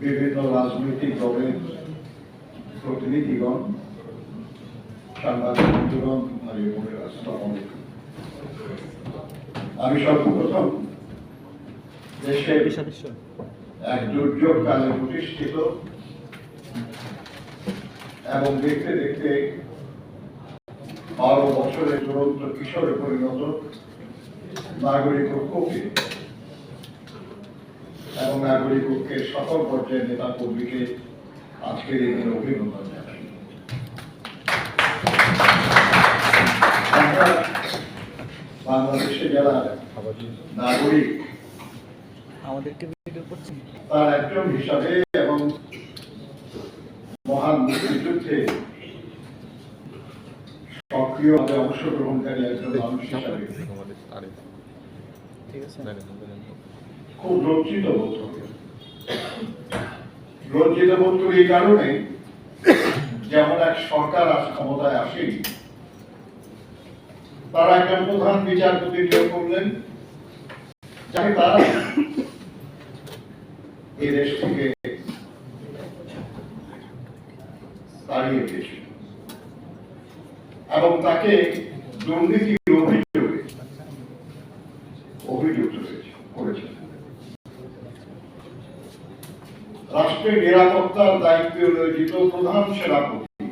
বিভিন্ন রাজনৈতিক দলের প্রতিনিধিগণ সাংবাদিক বন্ধুগণ ভাই বোনেরা, আসসালামু আলাইকুম। আমি সর্বপ্রথম দেশের এক দুর্যোগ কালে প্রতিষ্ঠিত এবং দেখতে দেখতে বারো বছরের দুরন্ত কিশোরে পরিণত নাগরিক ঐক্যকে এবং নাগরিক ঐক্যের সকল পর্যায়ের নেতা কর্মীকে আজকের এই দিনে অভিনন্দন জানাই। বাংলাদেশে যারা নাগরিক আমাদেরকে তার একজন হিসাবে এবং মহান মুক্তিযুদ্ধে সক্রিয়ভাবে অংশগ্রহণকারী একজন মানুষ হিসাবে। ঠিক আছে। খুব লজ্জিত বোধ করি লজ্জিত বোধ করি এই কারণে যেমন এক সরকার আজ ক্ষমতায় আসেনি। তারা একজন প্রধান বিচারপতি নিয়োগ করলেন, যাকে তারা এই দেশ থেকে তাড়িয়ে দিয়েছিল। এবং তাকে দুর্নীতির অভিযোগে অভিযুক্ত হয়েছে করেছে রাষ্ট্রের নিরাপত্তার দায়িত্বে নিয়োজিত প্রধান সেনাপতি।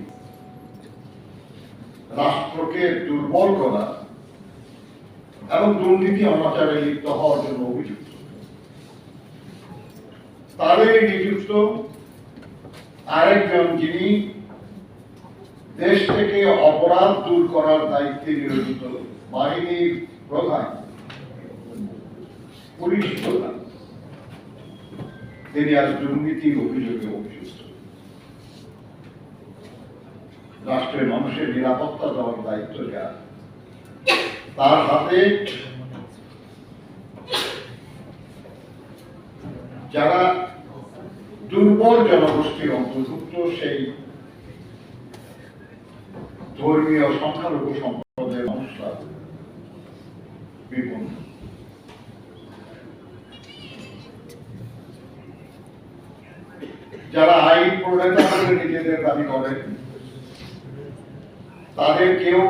রাষ্ট্রকে দুর্বল করা এবং দুর্নীতি অনাচারে লিপ্ত হওয়ার জন্য অভিযুক্ত। তাদের নিযুক্ত আরেকজন যিনি দেশ থেকে অপরাধ দূর করার দায়িত্বে নিয়োজিত বাহিনীর প্রধান, পুলিশ প্রধান। তিনি আজ দুর্নীতির অভিযোগে অভিযুক্ত রাষ্ট্রের মানুষের নিরাপত্তা দেওয়ার দায়িত্ব যার, তার হাতে যারা দুর্বল জনগোষ্ঠীর অন্তর্ভুক্ত, সেই ধর্মীয় সংখ্যালঘু সম্প্রদায়ের মানুষরা বিপন্ন। যারা আইন প্রণেতা নিজেদের দাবি করেন, তাদের কেউ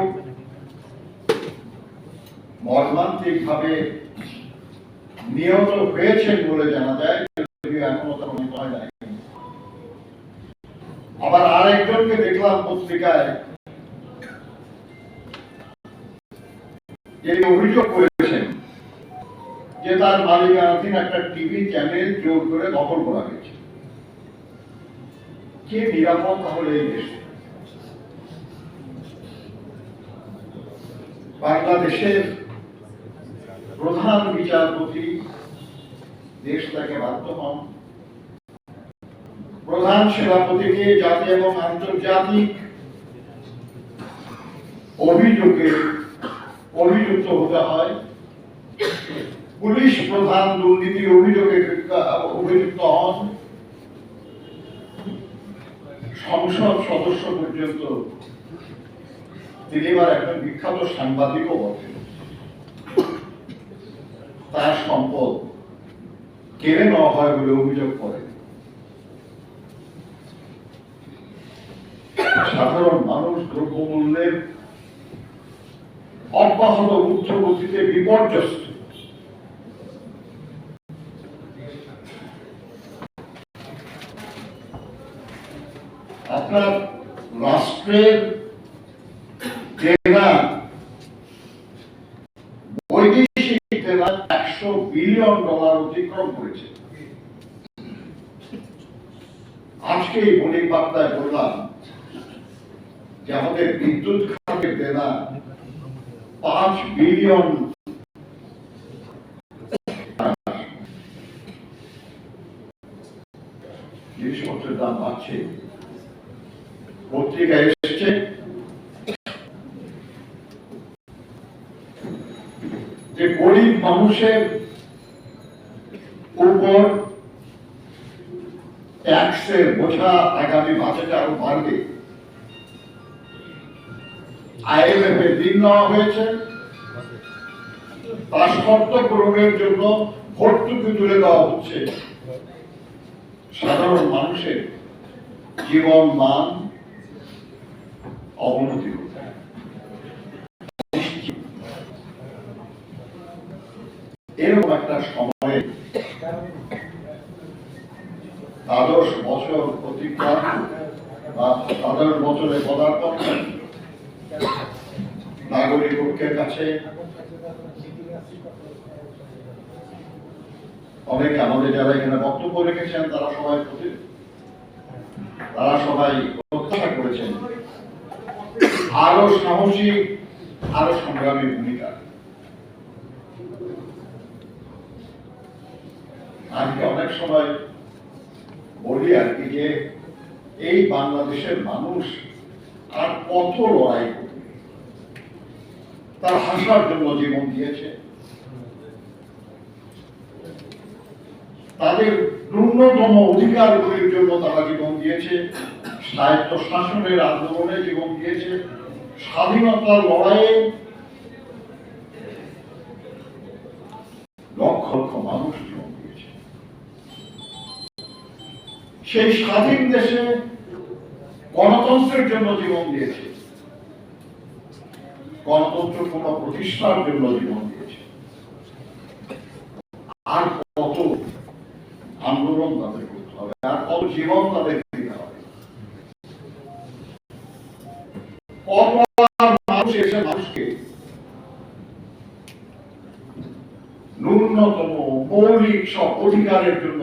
মর্মান্তিক ভাবে নিহত হয়েছেন বলে জানা যায় এখনও আবার আরেকজনকে দেখলাম পত্রিকায় যিনি অভিযোগ করেছেন যে তার মালিকানাধীন একটা টিভি চ্যানেল জোর করে দখল করা হয়েছে। কে নিরাপদ তাহলে এই দেশে? বাংলাদেশের প্রধান বিচারপতি দেশ থেকে বাধ্য হন। প্রধান সেনাপতিকে জাতি এবং আন্তর্জাতিক অভিযোগে অভিযুক্ত হতে হয়। পুলিশ প্রধান দুর্নীতির অভিযোগে অভিযুক্ত হন। সংসদ সদস্য পর্যন্ত তিনি এবার একজন বিখ্যাত সাংবাদিকও বটেন তার সম্পদ কেড়ে নেওয়া হয় বলে অভিযোগ করে। সাধারণ মানুষ দ্রব্যমূল্যের অব্যাহত ঊর্ধ্বগতিতে বিপর্যস্ত। রাষ্ট্রের দেনা বৈদেশিক দেনা একশো বিলিয়ন ডলার অতিক্রম করেছে। আজকে মৌলিক বার্তায় বললাম যে আমাদের বিদ্যুৎ খাতের দেনা পাঁচ বিলিয়ন জিনিসপত্রের দাম বাড়ছে। পত্রিকায় মানুষের উপর ট্যাক্সের বোঝা আগামী বাজেটে আরও বাড়বে। আইএমএফ এর ঋণ নেওয়া হয়েছে। তার শর্ত পূরণের জন্য ভর্তুকি তুলে দেওয়া হচ্ছে। সাধারণ মানুষের জীবন মান অবনতি হচ্ছে। এরকম একটা সময়ে দ্বাদশ বছর অতিক্রম বা বছরে পদার্পণ নাগরিক কাছে অনেকে আমাদের যারা এখানে বক্তব্য রেখেছেন, তারা সবাই তারা সবাই প্রত্যাশা করেছেন। আরও সাহসী আরও সংগ্রামী ভূমিকা। আজকে অনেক সময় বলি আর কি যে এই বাংলাদেশের মানুষ আর কত লড়াই তার হাসার জন্য জীবন দিয়েছে। তাদের ন্যূনতম অধিকারগুলির জন্য তারা জীবন দিয়েছে। স্বায়ত্ত শাসনের আন্দোলনে জীবন দিয়েছে। স্বাধীনতার লড়াইয়ে লক্ষ লক্ষ মানুষ জীবন দিয়েছে। সেই স্বাধীন দেশে গণতন্ত্রের জন্য জীবন দিয়েছে। গণতন্ত্র পুনঃ প্রতিষ্ঠার জন্য জীবন দিয়েছে। আর কত আন্দোলন তাদের করতে হবে, আর কত জীবন তাদের দিতে হবে। মানুষ এসে মানুষকে ন্যূনতম মৌলিক সব অধিকারের জন্য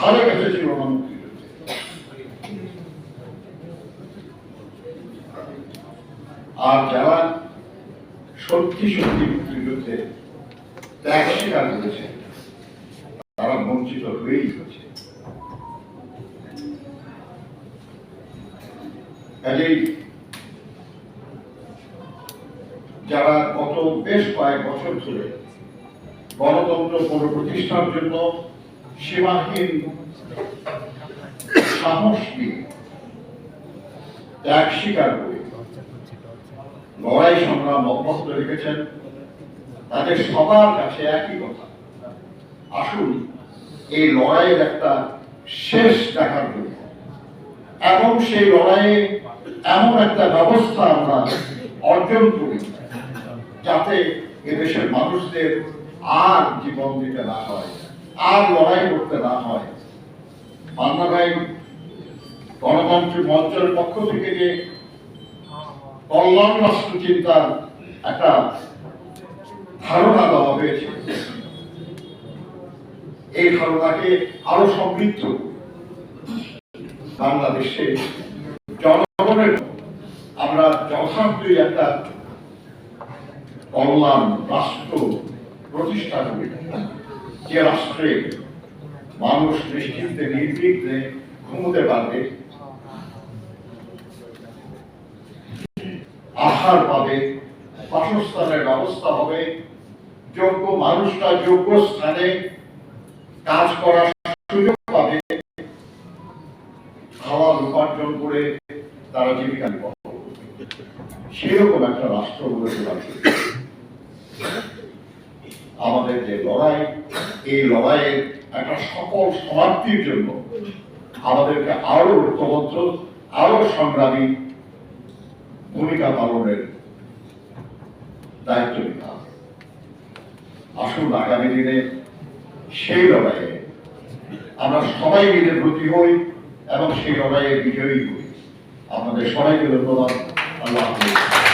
ধারে কাছে ছিল না আর যারা সত্যি সত্যি মুক্তিযুদ্ধে ত্যাগ স্বীকার করেছে, তারা বঞ্চিত হয়েই কাজেই যারা গত বেশ কয়েক বছর ধরে গণতন্ত্র পুনঃপ্রতিষ্ঠার জন্য সীমাহীন সাহস? ত্যাগ স্বীকার করে। লড়াই সংগ্রাম অব্যাহত রেখেছেন। তাদের সবার কাছে একই কথা। আসুন এই লড়াইয়ের একটা শেষ দেখার জন্য। এবং সেই লড়াইয়ে এমন একটা ব্যবস্থা আমরা অর্জন করি, যাতে এদেশের মানুষদের আর জীবন দিতে না হয়। আর লড়াই করতে না হয়। মান্না ভাই গণতান্ত্রিক মঞ্চের পক্ষ থেকে যে কল্যাণ রাষ্ট্র চিন্তার একটা ধারণা দেওয়া হয়েছে, এই ধারণাকে আরও সমৃদ্ধ বাংলাদেশে জনগণের আমরা যথার্থই একটা কল্যাণ রাষ্ট্র প্রতিষ্ঠা করি। যে রাষ্ট্রে মানুষ নিশ্চিন্তে নির্বিঘ্নে ঘুমোতে পারবে। আহার পাবে, বাসস্থানের ব্যবস্থা হবে। যোগ্য মানুষরা যোগ্য স্থানে কাজ করার সুযোগ পাবে। খাওয়া উপার্জন করে তারা জীবিকা নির্বাহ সেরকম একটা রাষ্ট্র গড়ে তোলা। আমাদের যে লড়াই, এই লড়াইয়ের একটা সকল সমাপ্তির জন্য আমাদেরকে আরও ঐক্যবদ্ধ আরও সংগ্রামী ভূমিকা পালনের দায়িত্ব নিতে হবে। আসুন আগামী দিনে সেই লড়াইয়ে আমরা সবাই মিলে ব্রতী হই এবং সেই লড়াইয়ে বিজয়ী হই। আপনাদের সবাইকে ধন্যবাদ। আল্লাহ হাফিজ।